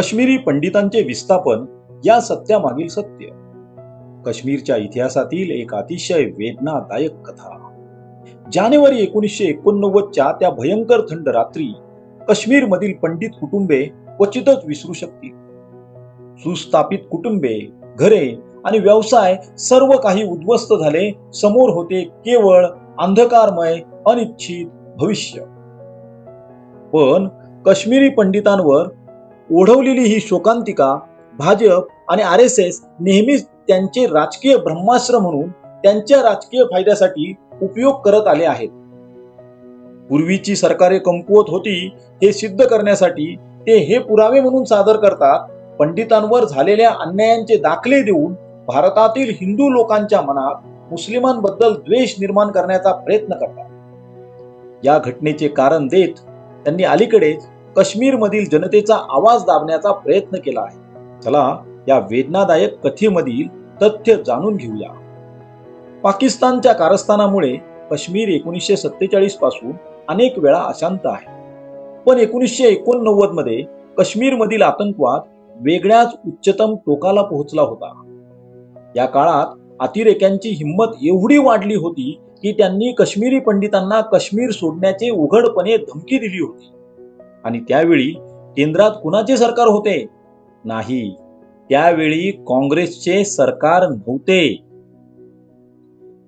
काश्मीरी पंडितांचे विस्थापन या सत्यामागील सत्य. काश्मीरच्या इतिहासातील एक अतिशय वेदनादायक कथा. जानेवारी एकोणीसशे एकोणनव्वदच्या त्या भयंकर थंड रात्री काश्मीर मधील पंडित कुटुंबे क्वचितच विसरू शकतील. सुस्थापित कुटुंबे घरे आणि व्यवसाय सर्व काही उद्ध्वस्त झाले. समोर होते केवळ अंधकारमय अनिश्चित भविष्य. पण काश्मीरी पंडितांवर ओढवलेली ही शोकांतिका भाजप आणि आर एस एस नेहमीच त्यांचे राजकीय ब्रह्मास्त्र म्हणून त्यांच्या राजकीय फायद्यासाठी उपयोग करत आले आहेत. पूर्वीची सरकारे कमकुवत होती हे सिद्ध करण्यासाठी ते हे पुरावे म्हणून सादर करतात पंडितांवर झालेल्या अन्यायांचे दाखले देऊन भारतातील हिंदू लोकांच्या मनात मुस्लिमांबद्दल द्वेष निर्माण करण्याचा प्रयत्न करतात. या घटनेचे कारण देत त्यांनी अलीकडेच काश्मीरमधील जनतेचा आवाज दाबण्याचा प्रयत्न केला आहे. चला या वेदनादायक कथेमधील तथ्य जाणून घेऊया. पाकिस्तानच्या कारस्थानामुळे काश्मीर एकोणीसशे सत्तेचाळीसपासून अनेक वेळा अशांत आहे. पण एकोणीसशे एकोणनव्वदमध्ये काश्मीरमधील आतंकवाद वेगळ्याच उच्चतम टोकाला पोहोचला होता. या काळात अतिरेक्यांची हिंमत एवढी वाढली होती की त्यांनी काश्मीरी पंडितांना काश्मीर सोडण्याचे उघडपणे धमकी दिली होती. आणि त्यावेळी केंद्रात कुणाचे सरकार होते? नाही. त्यावेळी काँग्रेसचे सरकार नव्हते.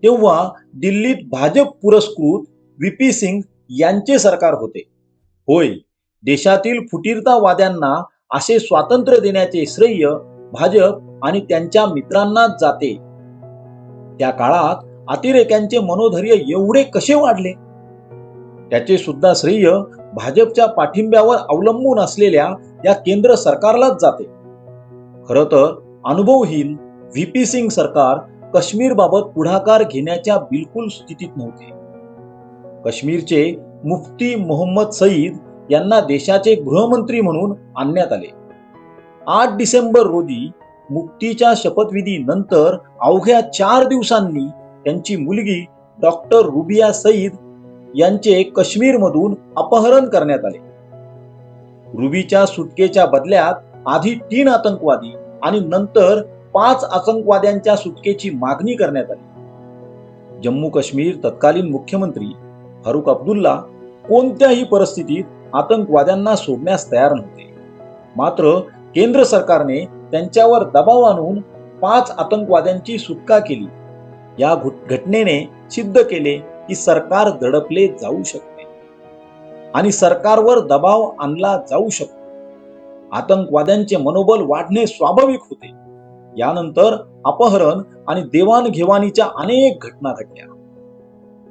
तेव्हा दिल्लीत भाजप पुरस्कृत व्हीपी सिंग यांचे सरकार होते. होय देशातील फुटीरतावाद्यांना असे स्वातंत्र्य देण्याचे श्रेय भाजप आणि त्यांच्या मित्रांनाच जाते. त्या काळात अतिरेक्यांचे मनोधैर्य एवढे कसे वाढले? त्याचे सुद्धा श्रेय भाजपच्या पाठिंब्यावर अवलंबून असलेल्या या केंद्र सरकारलाच जाते. खर तर अनुभवहीन व्हीपी सिंग सरकार काश्मीर बाबत पुढाकार घेण्याच्या बिलकुल स्थितीत नव्हते. काश्मीरचे मुफ्ती मोहम्मद सईद यांना देशाचे गृहमंत्री म्हणून आणण्यात आले. आठ डिसेंबर रोजी मुक्तीच्या शपथविधी नंतर अवघ्या चार दिवसांनी त्यांची मुलगी डॉक्टर रुबिया सईद यांचे काश्मीरमधून अपहरण करण्यात आले. रुबीच्या सुटकेच्या बदल्यात आधी तीन आतंकवादी आणि नंतर पाच आतंकवाद्यांच्या सुटकेची मागणी करण्यात आली. जम्मू काश्मीर तत्कालीन मुख्यमंत्री फारुख अब्दुल्ला कोणत्याही परिस्थितीत आतंकवाद्यांना सोडण्यास तयार नव्हते. मात्र केंद्र सरकारने त्यांच्यावर दबाव आणून पाच आतंकवाद्यांची सुटका केली. या घटनेने सिद्ध केले की सरकार दडपले जाऊ शकते. आणि सरकारवर दबाव आणला जाऊ शकतो. आतंकवाद्यांचे मनोबल वाढणे स्वाभाविक होते. यानंतर अपहरण आणि देवाणघेवाणीच्या अनेक घटना घडल्या.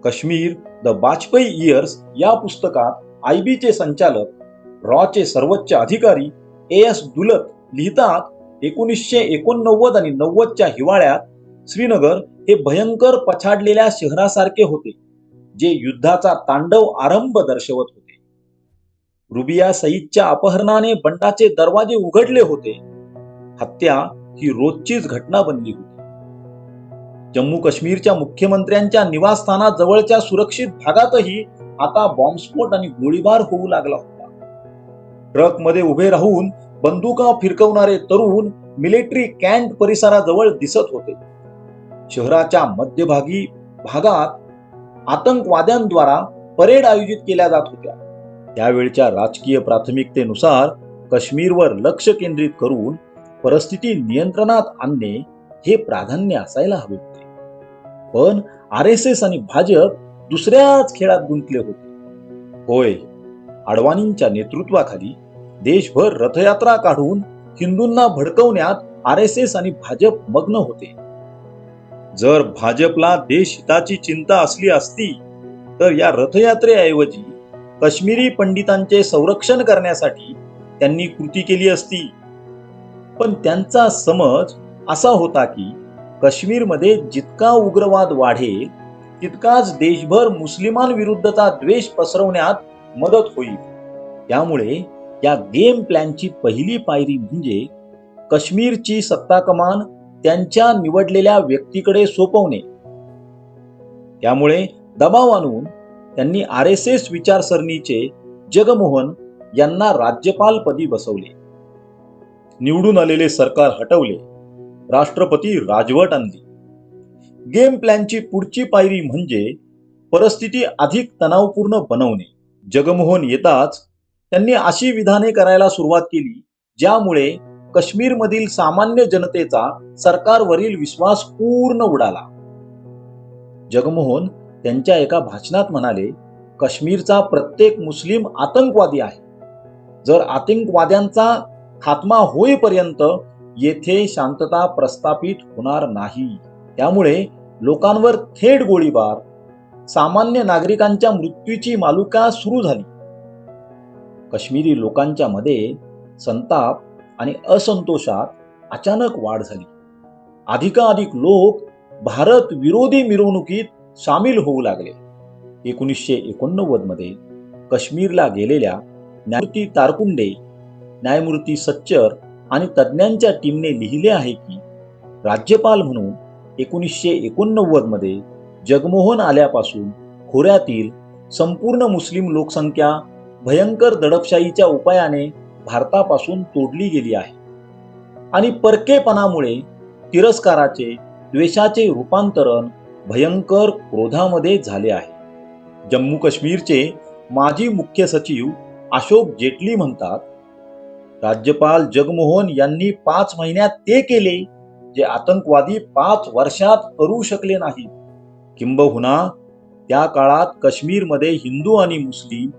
काश्मीर द वाजपेयी इयर्स या पुस्तकात आयबीचे संचालक रॉचे सर्वोच्च अधिकारी ए एस दुलत लिहितात एकोणीसशे एकोणनव्वद आणि नव्वदच्या हिवाळ्यात श्रीनगर हे भयंकर पछाडलेल्या शहरासारखे होते. जे युद्धाचा तांडव आरंभ दर्शवत होते. रुबिया सईदच्या अपहरणाने बंडाचे दरवाजे उघडले होते. हत्या ही रोजचीच घटना बनली होती. जम्मू काश्मीरच्या मुख्यमंत्र्यांच्या निवासस्थानाजवळच्या सुरक्षित भागातही आता बॉम्बस्फोट आणि गोळीबार होऊ लागला होता. ट्रकमध्ये उभे राहून बंदुका फिरकवणारे तरुण मिलिटरी कॅन्ट परिसराजवळ दिसत होते. शहराच्या मध्यभागी भागात आतंकवाद्यांद्वारा परेड आयोजित केल्या जात होत्या. त्यावेळच्या राजकीय प्राथमिकतेनुसार काश्मीरवर लक्ष केंद्रित करून परिस्थिती नियंत्रणात आणणे हे प्राधान्य असायला हवे होते. पण आर एस एस आणि भाजप दुसऱ्याच खेळात गुंतले होते. होय अडवाणींच्या नेतृत्वाखाली देशभर रथयात्रा काढून हिंदूंना भडकवण्यात आर एस एस आणि भाजप मग्न होते. जर भाजपला देश हिताची चिंता असली असती तर या रथयात्रेऐवजी काश्मीरी पंडितांचे संरक्षण करण्यासाठी त्यांनी कृती केली असती. पण त्यांचा समज असा होता की काश्मीरमध्ये जितका उग्रवाद वाढेल तितकाच देशभर मुस्लिमांविरुद्धचा द्वेष पसरवण्यात मदत होईल. त्यामुळे या गेम प्लॅनची पहिली पायरी म्हणजे काश्मीरची सत्ता कमान त्यांच्या निवडलेल्या व्यक्तीकडे सोपवणे. त्यामुळे दबाव आणून त्यांनी आर एस एस विचारसरणीचे जगमोहन यांना राज्यपाल पदी बसवले. निवडून आलेले सरकार हटवले. राष्ट्रपती राजवट आणली. गेम प्लॅनची पुढची पायरी म्हणजे परिस्थिती अधिक तणावपूर्ण बनवणे. जगमोहन येताच त्यांनी अशी विधाने करायला सुरुवात केली ज्यामुळे काश्मीरमधील सामान्य जनतेचा सरकारवरील विश्वास पूर्ण उडाला. जगमोहन त्यांच्या एका भाषणात म्हणाले काश्मीरचा प्रत्येक मुस्लिम आतंकवादी आहे. जर आतंकवाद्यांचा खात्मा होईपर्यंत येथे शांतता प्रस्थापित होणार नाही त्यामुळे लोकांवर थेट गोळीबार सामान्य नागरिकांच्या मृत्यूची मालुका सुरू झाली. काश्मीरी लोकांच्या मध्ये संताप आणि असंतोषात अचानक वाढ झाली. अधिकाधिक लोक भारत विरोधी मिरवणुकीत सामील होऊ लागले. एकोणीसशे एकोणनव्वदमध्ये काश्मीरला गेलेल्या न्यायमूर्ती तारकुंडे न्यायमूर्ती सच्चर आणि तज्ज्ञांच्या टीमने लिहिले आहे की राज्यपाल म्हणून एकोणीसशे एकोणनव्वदमध्ये जगमोहन आल्यापासून खोऱ्यातील संपूर्ण मुस्लिम लोकसंख्या भयंकर दडपशाहीच्या उपायाने भारतापासून तोडली गेली आहे. आणि परकेपणामुळे तिरस्काराचे द्वेषाचे रूपांतरण भयंकर क्रोधामध्ये झाले आहे. जम्मू काश्मीरचे माजी मुख्य सचिव अशोक जेटली म्हणतात राज्यपाल जगमोहन यांनी पाच महिन्यात ते केले जे आतंकवादी पाच वर्षात करू शकले नाही किंबहुना त्या काळात काश्मीरमध्ये हिंदू आणि मुस्लिम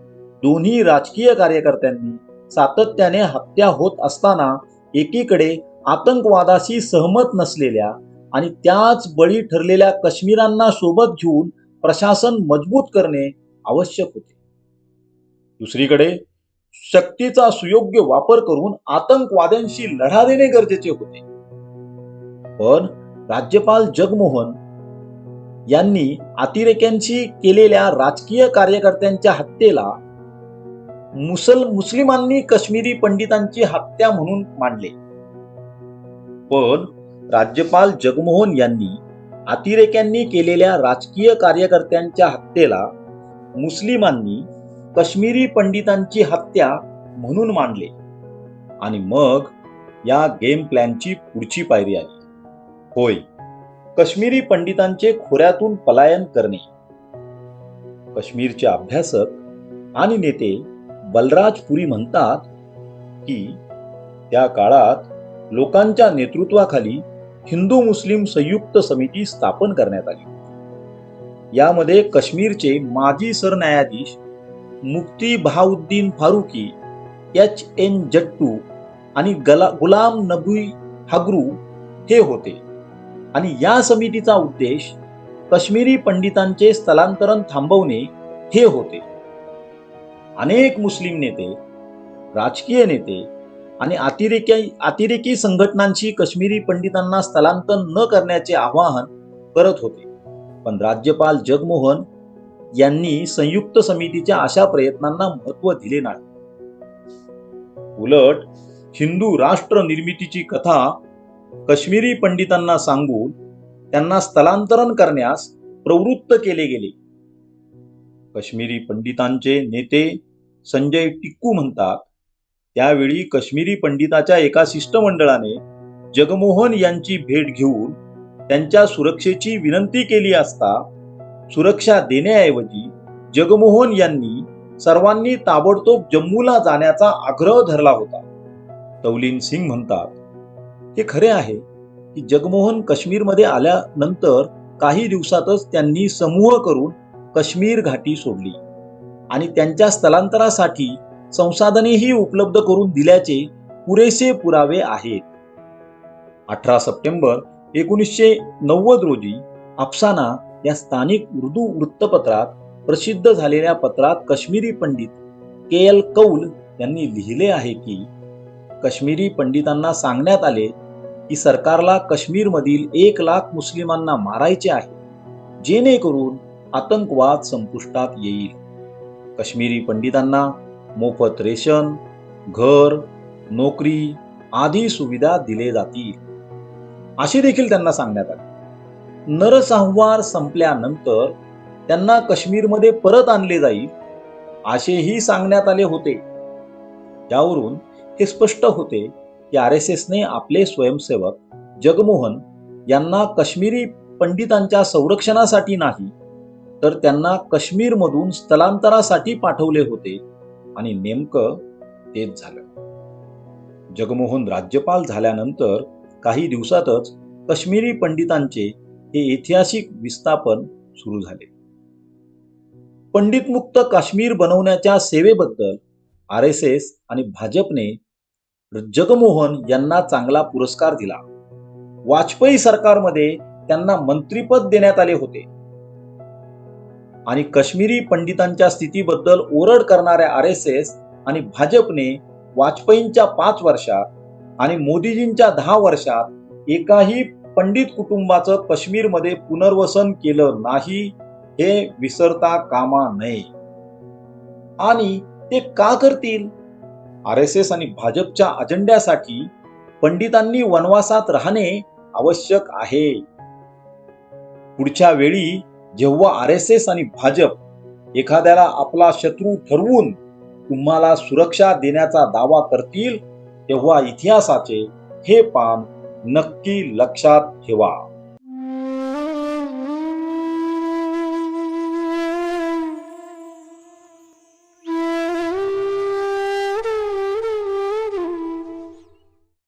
दोन्ही राजकीय कार्यकर्त्यांनी सातत्याने हत्या होत असताना एकीकडे आतंकवादाशी सहमत नसलेल्या आणि त्याच बळी ठरलेल्या काश्मीरांना सोबत घेऊन प्रशासन मजबूत करणे आवश्यक होते. दुसरीकडे शक्तीचा सुयोग्य वापर करून आतंकवाद्यांशी लढा देणे गरजेचे होते. पण राज्यपाल जगमोहन यांनी अतिरेक्यांशी केलेल्या राजकीय कार्यकर्त्यांच्या हत्येला मुसल मुस्लिमांनी काश्मीरी पंडितांची हत्या म्हणून मांडले पण राज्यपाल जगमोहन यांनी अतिरेक्यांनी केलेल्या राजकीय कार्यकर्त्यांच्या हत्येला मुस्लिमांनी काश्मीरी पंडितांची हत्या म्हणून मांडले आणि मग या गेम प्लॅनची पुढची पायरी आली. होय काश्मीरी पंडितांचे खोऱ्यातून पलायन करणे. काश्मीरचे अभ्यासक आणि नेते बलराज पुरी म्हणतात की त्या काळात लोकांच्या नेतृत्वाखाली हिंदू मुस्लिम संयुक्त समिती स्थापन करण्यात आली. यामध्ये काश्मीरचे माजी सरन्यायाधीश मुफ्ती बहाउद्दीन फारुकी एच एन जट्टू आणि गला गुलाम नबी हगरू हे होते. आणि या समितीचा उद्देश काश्मीरी पंडितांचे स्थलांतरण थांबवणे हे होते. अनेक मुस्लिम नेते राजकीय नेते आणि अतिरेकी अतिरेकी संघटनांशी काश्मीरी पंडितांना स्थलांतर न करण्याचे आवाहन करत होते. पण राज्यपाल जगमोहन यांनी संयुक्त समितीच्या अशा प्रयत्नांना महत्त्व दिले नाही. उलट हिंदू राष्ट्र निर्मितीची कथा काश्मीरी पंडितांना सांगून त्यांना स्थलांतरण करण्यास प्रवृत्त केले गेले. काश्मीरी पंडितांचे नेते संजय टिक्कू म्हणतात त्यावेळी काश्मीरी पंडिताच्या एका शिष्टमंडळाने जगमोहन यांची भेट घेऊन त्यांच्या सुरक्षेची विनंती केली असता सुरक्षा देण्याऐवजी जगमोहन यांनी सर्वांनी ताबडतोब जम्मूला जाण्याचा आग्रह धरला होता. तौलीन सिंग म्हणतात हे खरे आहे की जगमोहन काश्मीरमध्ये आल्यानंतर काही दिवसातच त्यांनी समूह करून काश्मीर घाटी सोडली. आणि त्यांच्या स्थलांतरासाठी संसाधनेही उपलब्ध करून दिल्याचे पुरेसे पुरावे आहेत. अठरा सप्टेंबर एकोणीसशे नव्वद रोजी अफसाना या स्थानिक उर्दू वृत्तपत्रात प्रसिद्ध झालेल्या पत्रात काश्मीरी पंडित के एल कौल यांनी लिहिले आहे की काश्मीरी पंडितांना सांगण्यात आले की सरकारला काश्मीरमधील एक लाख मुस्लिमांना मारायचे आहे. जेणेकरून आतंकवाद संपुष्टात येईल. काश्मीरी पंडितांना मोफत रेशन घर नोकरी आदी सुविधा दिले जातील. असे देखील त्यांना सांगण्यात आले. नरसंहार संपल्यानंतर त्यांना काश्मीरमध्ये परत आणले जाईल असेही सांगण्यात आले होते. त्यावरून हे स्पष्ट होते की आर एस एसने आपले स्वयंसेवक जगमोहन यांना काश्मीरी पंडितांच्या संरक्षणासाठी नाही तर त्यांना काश्मीरमधून स्थलांतरासाठी पाठवले होते आणि नेमकं तेच झालं. जगमोहन राज्यपाल झाल्यानंतर काही दिवसातच काश्मीरी पंडितांचे हे ऐतिहासिक विस्थापन सुरू झाले. पंडितमुक्त काश्मीर बनवण्याच्या सेवेबद्दल आर एस एस आणि भाजपने जगमोहन यांना चांगला पुरस्कार दिला. वाजपेयी सरकारमध्ये त्यांना मंत्रीपद देण्यात आले होते. आणि काश्मीरी पंडितांच्या स्थितीबद्दल ओरड करणाऱ्या आर एस एस आणि भाजपने वाजपेयींच्या पाच वर्षात आणि मोदीजींच्या दहा वर्षात एकाही पंडित कुटुंबाचं काश्मीरमध्ये पुनर्वसन केलं नाही हे विसरता कामा नये. आणि ते का करतील? आर एस एस आणि भाजपच्या अजेंड्यासाठी पंडितांनी वनवासात राहणे आवश्यक आहे. पुढच्या वेळी जेव्हा आर एस एस आणि भाजप एखाद्याला आपला शत्रू ठरवून तुम्हाला सुरक्षा देण्याचा दावा करतील तेव्हा इतिहासाचे हे पान नक्की लक्षात ठेवा.